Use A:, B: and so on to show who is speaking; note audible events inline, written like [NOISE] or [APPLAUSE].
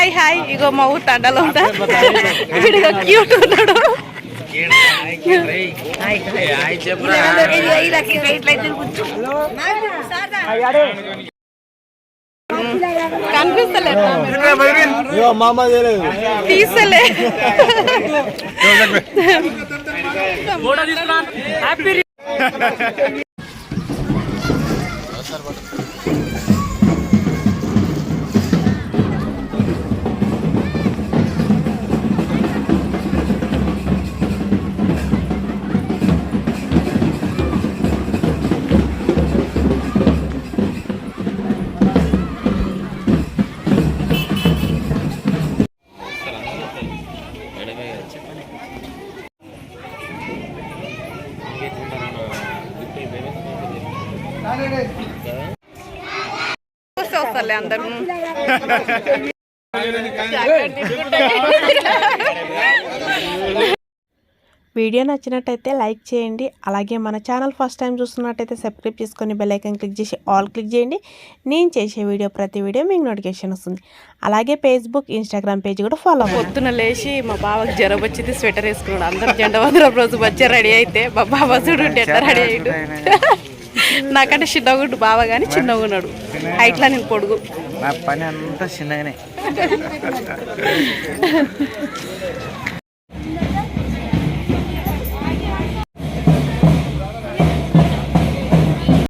A: Hi hi ఇగో మా ఊరు తండలో ఉంటా వీడిగా క్యూట్ ఉన్నాడు. కనిపిస్తలేదు తీసలే చూస్తే వస్తాలే అందరు
B: వీడియో నచ్చినట్టయితే లైక్ చేయండి. అలాగే మన ఛానల్ ఫస్ట్ టైం చూస్తున్నట్టయితే సబ్స్క్రైబ్ చేసుకొని బెల్ ఐకాన్ క్లిక్ చేసి ఆల్ క్లిక్ చేయండి. నేను చేసే వీడియో ప్రతి వీడియో మీకు నోటిఫికేషన్ వస్తుంది. అలాగే ఫేస్బుక్ ఇన్స్టాగ్రామ్ పేజ్ కూడా ఫాలో
A: పొద్దున లేచి మా బావకి జ్వరం వచ్చింది స్వెటర్ వేసుకున్నాడు. అందరు జెండా వందరం రోజు వచ్చి రెడీ అయితే మా బావ చూడు రెడీ అయ్యాడు. నాకంటే చిన్నగా ఉండు బావ కానీ చిన్నగా ఉన్నాడు. హైట్లో నేను పొడుగు.
C: నా పని అంతా చిన్నగానే. [LAUGHS]